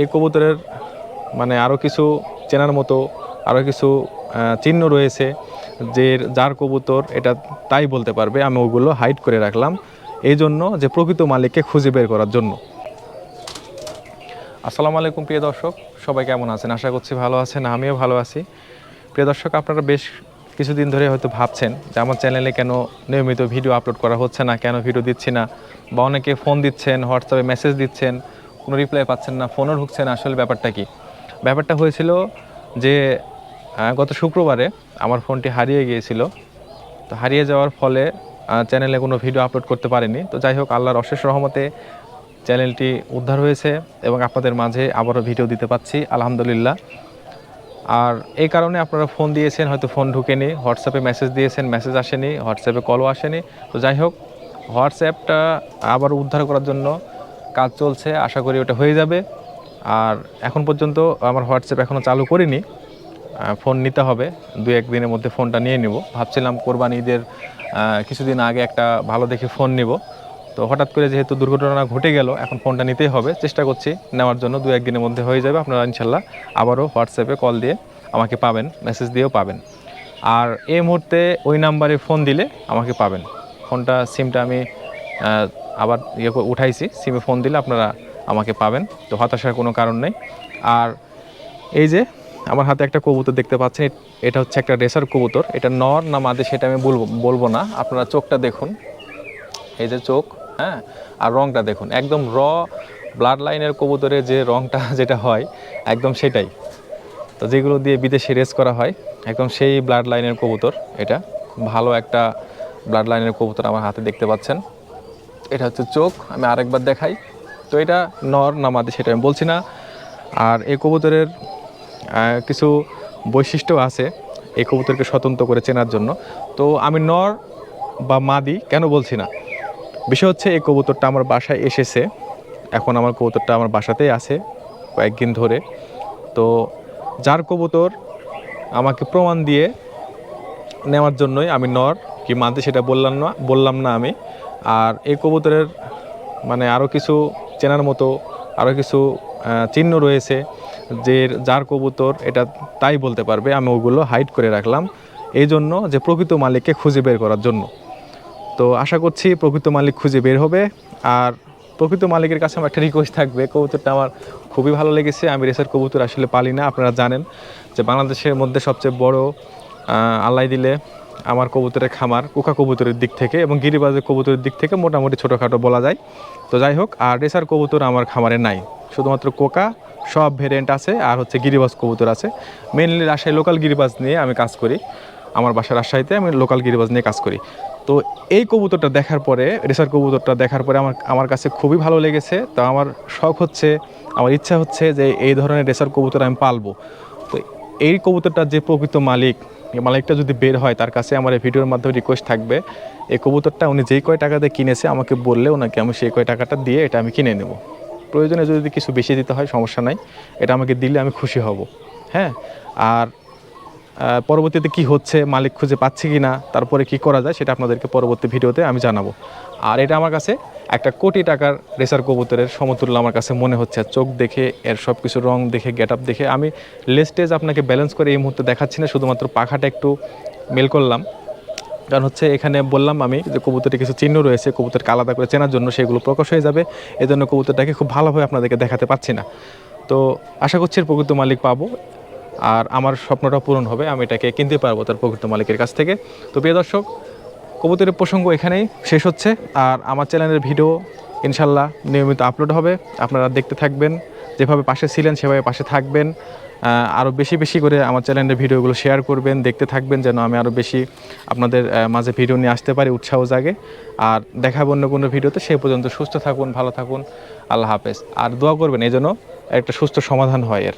এই কবুতরের মানে আরও কিছু চেনার মতো আরও কিছু চিহ্ন রয়েছে যে যার কবুতর এটা তাই বলতে পারবে। আমি ওগুলো হাইড করে রাখলাম এই জন্য যে প্রকৃত মালিককে খুঁজে বের করার জন্য। আসসালামু আলাইকুম প্রিয় দর্শক, সবাই কেমন আছেন? আশা করছি ভালো আছেন, আমিও ভালো আছি। প্রিয় দর্শক, আপনারা বেশ কিছুদিন ধরে হয়তো ভাবছেন যে আমার চ্যানেলে কেন নিয়মিত ভিডিও আপলোড করা হচ্ছে না, কেন ভিডিও দিচ্ছি না, বা অনেকে ফোন দিচ্ছেন হোয়াটসঅ্যাপে মেসেজ দিচ্ছেন কোনো রিপ্লাই পাচ্ছেন না ফোনও ঢুকছে না, আসলে ব্যাপারটা কি? ব্যাপারটা হয়েছিল যে গত শুক্রবারে আমার ফোনটি হারিয়ে গিয়েছিল। তো হারিয়ে যাওয়ার ফলে চ্যানেলে কোনো ভিডিও আপলোড করতে পারিনি। তো যাই হোক, আল্লাহর অশেষ রহমতে চ্যানেলটি উদ্ধার হয়েছে এবং আপনাদের মাঝে আবারও ভিডিও দিতে পাচ্ছি, আলহামদুলিল্লাহ। আর এই কারণে আপনারা ফোন দিয়েছেন, হয়তো ফোন ঢুকেনি হোয়াটসঅ্যাপে মেসেজ দিয়েছেন মেসেজ আসেনি হোয়াটসঅ্যাপে কলও আসেনি। তো যাই হোক হোয়াটসঅ্যাপটা আবার উদ্ধার করার জন্য কাজ চলছে, আশা করি ওটা হয়ে যাবে। আর এখন পর্যন্ত আমার হোয়াটসঅ্যাপ এখনও চালু করিনি। ফোন নিতে হবে, দু এক দিনের মধ্যে ফোনটা নিয়ে নিব। ভাবছিলাম কোরবানি ঈদের কিছুদিন আগে একটা ভালো দেখে ফোন নিব। তো হঠাৎ করে যেহেতু দুর্ঘটনা ঘটে গেল, এখন ফোনটা নিতেই হবে। চেষ্টা করছি নেওয়ার জন্য, দু একদিনের মধ্যে হয়ে যাবে। আপনারা ইনশাল্লাহ আবারও হোয়াটসঅ্যাপে কল দিয়ে আমাকে পাবেন, মেসেজ দিয়েও পাবেন। আর এই মুহূর্তে ওই নাম্বারে ফোন দিলে আমাকে পাবেন। ফোনটা, সিমটা আমি আবার ইয়ে উঠাইছি। সিমে ফোন দিলে আপনারা আমাকে পাবেন। তো হতাশার কোনো কারণ নেই। আর এই যে আমার হাতে একটা কবুতর দেখতে পাচ্ছেন, এটা হচ্ছে একটা রেসার কবুতর। এটা নর না মাদে সেটা আমি বলব বলব না। আপনারা চোখটা দেখুন। এই যে চোখ হ্যাঁ? আর রংটা দেখুন। একদম র ব্লাড লাইনের কবুতরের যে রংটা যেটা হয়, একদম সেটাই। তো যেগুলো দিয়ে বিদেশে রেস করা হয়, একদম সেই ব্লাড লাইনের কবুতর। এটা খুব ভালো একটা ব্লাড লাইনের কবুতর আমার হাতে দেখতে পাচ্ছেন। এটা হচ্ছে চোখ, আমি আরেকবার দেখাই। তো এটা নর না মাদি সেটা আমি বলছি না। আর এই কবুতরের কিছু বৈশিষ্ট্য আছে এই কবুতরকে স্বতন্ত্র করে চেনার জন্য। তো আমি নর বা মাদি কেন বলছি না? বিষয় হচ্ছে এই কবুতরটা আমার বাসায় এসেছে। এখন আমার কবুতরটা আমার বাসাতেই আছে কয়েকদিন ধরে। তো যার কবুতর আমাকে প্রমাণ দিয়ে নেওয়ার জন্যই আমি নর কি মাদি সেটা বললাম না বললাম না আমি। আর এই কবুতরের মানে আরও কিছু চেনার মতো আরও কিছু চিহ্ন রয়েছে যে যার কবুতর এটা তাই বলতে পারবে। আমি ওগুলো হাইড করে রাখলাম এই জন্য যে প্রকৃত মালিককে খুঁজে বের করার জন্য। তো আশা করছি প্রকৃত মালিক খুঁজে বের হবে আর প্রকৃত মালিকের কাছে আমার একটা রিকোয়েস্ট থাকবে। কবুতরটা আমার খুবই ভালো লেগেছে। আমি রেসের কবুতর আসলে পালি না, আপনারা জানেন যে বাংলাদেশের মধ্যে সবচেয়ে বড় আল্লাহ দিলে আমার কবুতরের খামার, কুকা কবুতরের দিক থেকে এবং গিরিবাজের কবুতরের দিক থেকে মোটামুটি ছোটোখাটো বলা যায়। তো যাই হোক, আর রেসার কবুতর আমার খামারে নাই। শুধুমাত্র কোকা, সব ভেরিয়েন্ট আছে, আর হচ্ছে গিরিবাজ কবুতর আছে। মেনলি রাজশাহী লোকাল গিরিবাজ নিয়ে আমি কাজ করি। আমার বাসা রাজশাহীতে, আমি লোকাল গিরিবাজ নিয়ে কাজ করি। তো এই কবুতরটা দেখার পরে, রেসার কবুতরটা দেখার পরে আমার আমার কাছে খুবই ভালো লেগেছে। তো আমার শখ হচ্ছে, আমার ইচ্ছা হচ্ছে যে এই ধরনের রেসার কবুতর আমি পালবো। তো এই কবুতরটার যে প্রকৃত মালিক মালিকটা যদি বের হয়, তার কাছে আমার এই ভিডিওর মাধ্যমে রিকোয়েস্ট থাকবে, এই কবুতরটা উনি যেই কয় টাকা দিয়ে কিনেছে, আমাকে বললে ওনাকে আমি সেই কয় টাকাটা দিয়ে এটা আমি কিনে নেব। প্রয়োজনে যদি কিছু বেশি দিতে হয়, সমস্যা নাই। এটা আমাকে দিলে আমি খুশি হব। হ্যাঁ? আর পরবর্তীতে কি হচ্ছে, মালিক খুঁজে পাচ্ছে কি না তারপরে কি করা যায়, সেটা আপনাদেরকে পরবর্তী ভিডিওতে আমি জানাব। আর এটা আমার কাছে একটা কোটি টাকার রেসার কবুতরের সমতুল্য আমার কাছে মনে হচ্ছে। চোখ দেখে, এর সব কিছু রং দেখে গেট আপ দেখে। আমি লেস্টেজ আপনাকে ব্যালেন্স করে এই মুহূর্তে দেখাচ্ছি না, শুধুমাত্র পাখাটা একটু মেল করলাম। কারণ হচ্ছে এখানে বললাম আমি যে কবুতরের কিছু চিহ্ন রয়েছে, কবুতরকে আলাদা করে চেনার জন্য সেগুলো প্রকাশ হয়ে যাবে। এই জন্য কবুতরটাকে খুব ভালোভাবে আপনাদেরকে দেখাতে পাচ্ছি না। তো আশা করছি এর প্রকৃত মালিক পাবো। আর আমার স্বপ্নটা পূরণ হবে, আমি এটাকে কিনতে পারব তার প্রকৃত মালিকের কাছ থেকে। তো প্রিয় দর্শক কবুতরের প্রসঙ্গ এখানেই শেষ হচ্ছে। আর আমার চ্যানেলের ভিডিও ইনশাল্লাহ নিয়মিত আপলোড হবে। আপনারা দেখতে থাকবেন, যেভাবে পাশে ছিলেন সেভাবে পাশে থাকবেন। আরও বেশি বেশি করে আমার চ্যানেলের ভিডিওগুলো শেয়ার করবেন, দেখতে থাকবেন যেন আমি আরও বেশি আপনাদের মাঝে ভিডিও নিয়ে আসতে পারি, উৎসাহ জাগে। আর দেখাবো অন্য কোনো ভিডিওতে। সে পর্যন্ত সুস্থ থাকুন, ভালো থাকুন। আল্লাহ হাফেজ। আর দোয়া করবেন এই জন্য একটা সুস্থ সমাধান হয় এর।